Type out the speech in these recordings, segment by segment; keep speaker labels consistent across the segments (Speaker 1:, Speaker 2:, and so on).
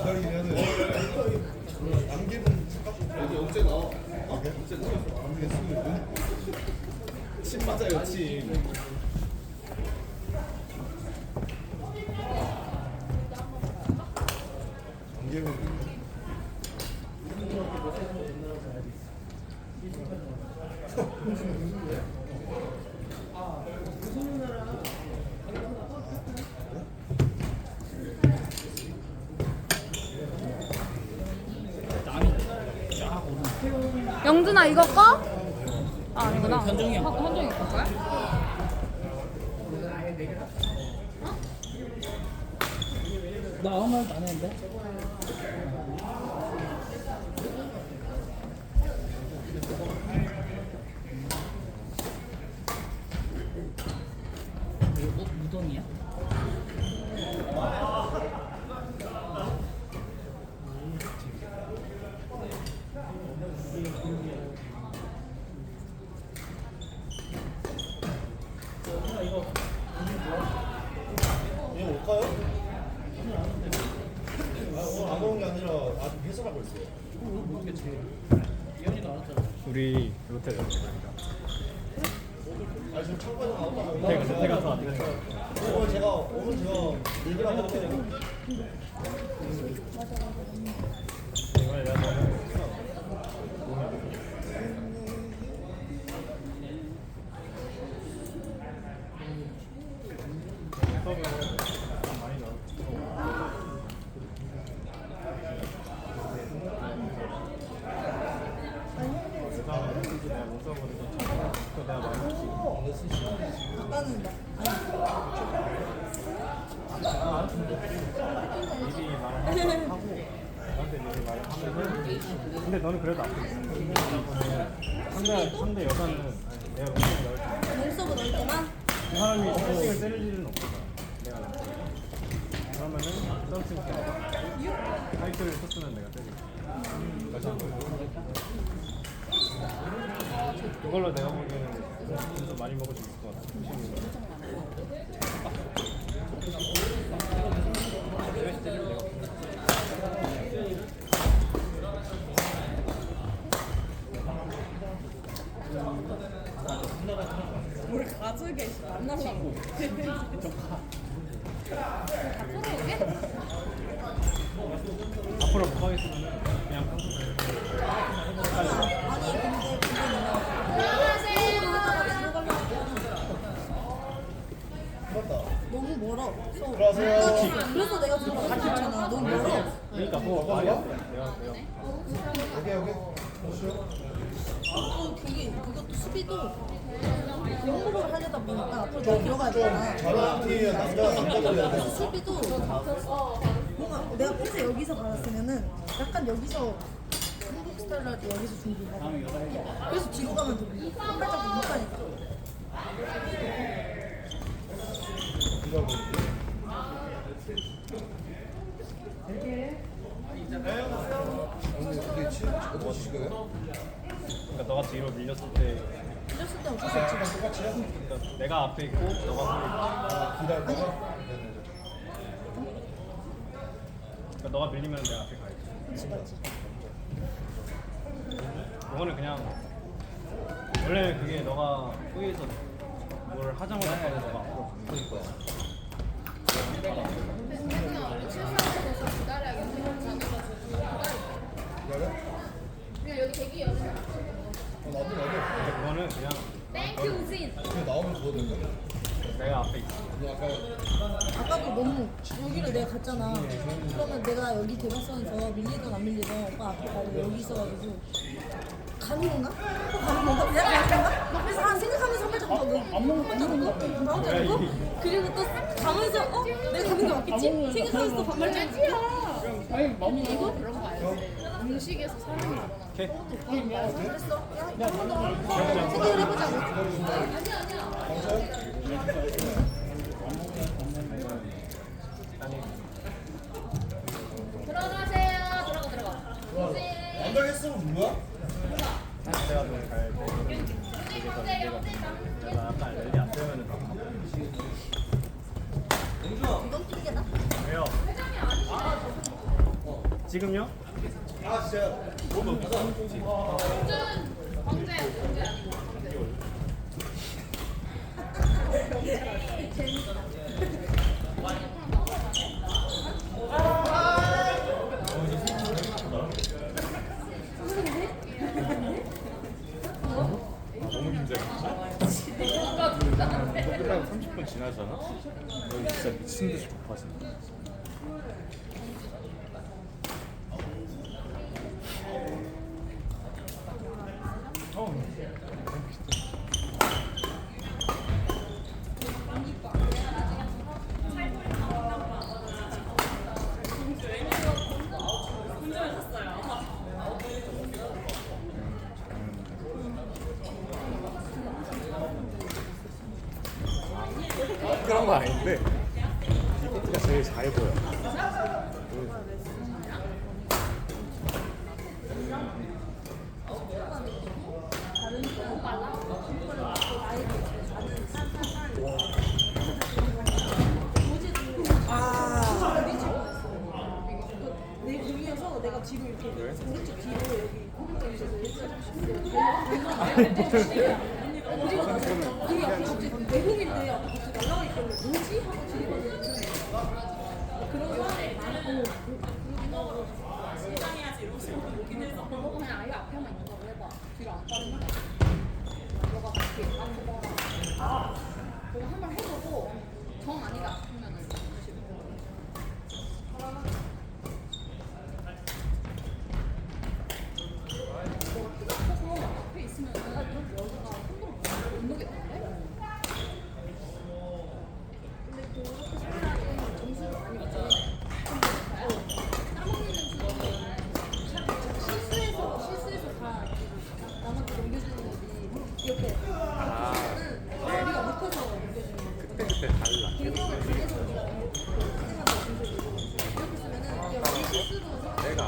Speaker 1: 기다리긴 해야 돼. 남기는 여기 언제 나와? 아,
Speaker 2: 영준아 이거 꺼? 아 아니구나. 현정이 형. 현정이 꺼 거야?
Speaker 3: 나 아무 말도 안 했는데. 이거 무덤이야?
Speaker 1: 이거 올까요? 아, 오늘 안 오는 게 아니라 아직 해설하고 있어요.
Speaker 3: 모르겠지. 이현이가 알았잖아.
Speaker 4: 우리 롯데 롯데
Speaker 1: 아.
Speaker 4: 롯데가 롯데가.
Speaker 1: 오늘 제가 오늘 제가든요.
Speaker 4: 이번에 내가 너무 수업을 좀 많이 넣어. 그다음에 내가 못 써버리고 또 내가 많이 말을 하면은 근데 너는 그래도 앞에 있어 상대 상대 여자는 아니, 내가 넣을 때
Speaker 2: 눈썹을 넣을 때만?
Speaker 4: 그 사람이 썸씽을 때릴 일은 없잖아 내가 때. 그러면은 썸씽 때 타이틀을 썼으면 내가 때리고 그걸로 내가 보기에는 점수 많이 수 있을 것
Speaker 2: 우리 가족에 만나려고. 앞으로
Speaker 4: 못 가겠으면 그냥
Speaker 1: 맞다.
Speaker 2: 너무 멀어. 서울.
Speaker 1: 들어가세요.
Speaker 2: 그래서 내가 들어가고 싶잖아. 너무 멀어.
Speaker 4: 그러니까 뭐 말이야 내가 내가
Speaker 1: 오케이 오케이.
Speaker 2: 또 그게 그것도 수비도 공부를 하려다 보니까
Speaker 1: 남자 남자들이 해야 돼.
Speaker 2: 수비도 뭔가 내가 패스 여기서 받았으면은 약간 여기서 한국 때 여기서 준비하고 그래서 뒤로 가면 돼. 한 발짝 못하니까.
Speaker 1: 이거 뭐. 오늘 근데 치시거든요?
Speaker 4: 그러니까 너가 뒤로 밀렸을 때
Speaker 2: 이랬을 때 어쩔 수 없지.
Speaker 1: 똑같이 해.
Speaker 4: 그러니까 내가 앞에 있고 너가 뒤에 있고
Speaker 1: 기다렸다가.
Speaker 4: 그러니까 너가 밀리면 내가 앞에 가야지. 이거는 그냥 원래 그게 너가 후에서 뭘 하자마자 바로 너가 앞으로 가는 거야
Speaker 1: 기다려?
Speaker 5: 그냥 대기 열어.
Speaker 1: 어, 나도 나도.
Speaker 4: 그거는 그냥
Speaker 5: 땡큐 우진.
Speaker 1: 그냥 나오면 그거든요.
Speaker 4: 내가 앞에 있어
Speaker 1: 그냥 아까
Speaker 2: 아까도 너무 여기를 내가 갔잖아. 그러면 내가 여기 대각선에서 밀리든 안 밀리든 오빠 앞에 가고 여기 있어가지고 가는 건가? 또 가는 건가? 내가 가는 건가? 그래서 한 생각하면서 한더안 먹는 거 같지 나오지 않고 그리고 또 가면서 어? 내가 가는 게 맞겠지? 생각하면서 또 반발짝
Speaker 3: 아니, 마음이
Speaker 5: 이거 그런 거 알지? 음식에서 사람이 일어
Speaker 4: 지금요?
Speaker 1: 아 진짜
Speaker 5: 아니고
Speaker 1: 너무 힘들어. 이거 끝나고 30분 지나잖아. 너 진짜 미친 듯이 고파진다. 거 아닌데 이것가 제일 잘 보여.
Speaker 2: 내 공이어서 내가 뒤로 이렇게 오른쪽 뒤로 여기 오른쪽 이렇게 어디가 나서 그 앞에 갑자기 내공인데 앞에 갑자기 날라가 있길래 뭐지? 하고 뒤로 그런 사람이 많고
Speaker 5: 너 그냥 아예 앞에만 있는 거로 해봐. 뒤로 안 빠르면 너가 그렇게 앞에 봐라 그거 한번 해보고 정 아니다 그러면은 다시 너가 키가 커서 앞에 있으면 여자가 흔들어 못 놓겠던데? 근데 그렇게 생각하면 점수를 많이 받잖아 까먹는 점수는 실수해서 실수해서 다 남한테 넘겨주는 거지 이렇게 우리가 못해서 넘겨주는 거지
Speaker 1: 그때 그때 달라.
Speaker 5: 공격을 통해서 우리가 너무 생각하는 점수를 이렇게 쓰면은 야 우리 실수로
Speaker 1: 내가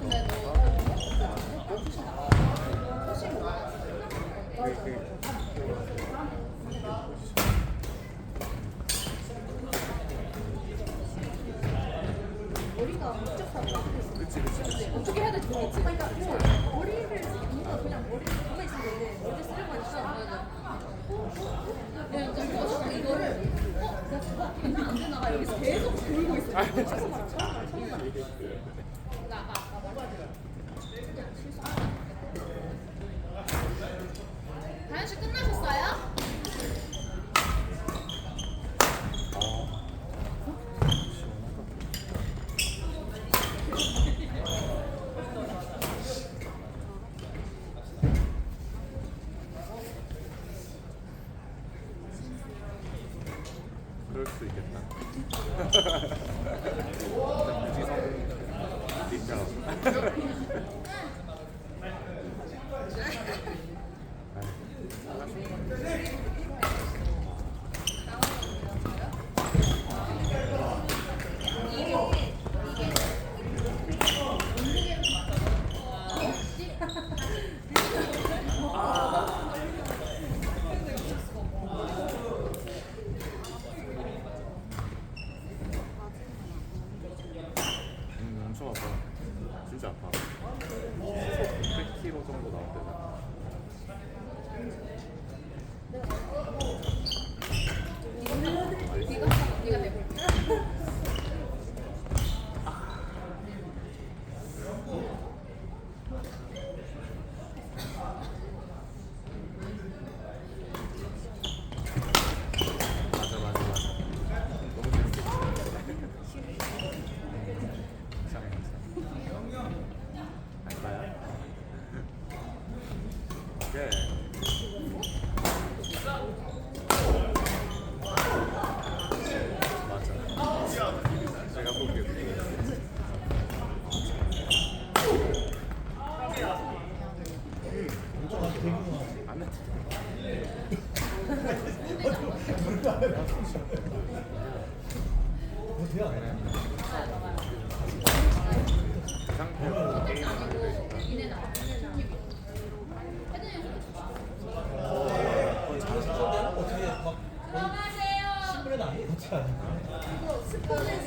Speaker 5: 근데 너 훨씬 나아 훨씬 나아
Speaker 1: 그, 그,
Speaker 2: 머리가 복잡하다.
Speaker 1: 그치 그치.
Speaker 5: 어떻게 해야 될지 모르겠지
Speaker 2: 그러니까 뭐 머리를 뭔가 그냥 머리를 가만히 있으면 되는데 머리를 쓰려고 하니까
Speaker 5: 그냥 이제 뭐 이거를 어? 내가 저거 되 나 여기서 계속 돌고 있어 처음 말아 처음 말아 처음 말아 나 아까 아까 말했잖아 그냥 실수
Speaker 1: 진짜. 어.
Speaker 2: 스포츠에 나와요.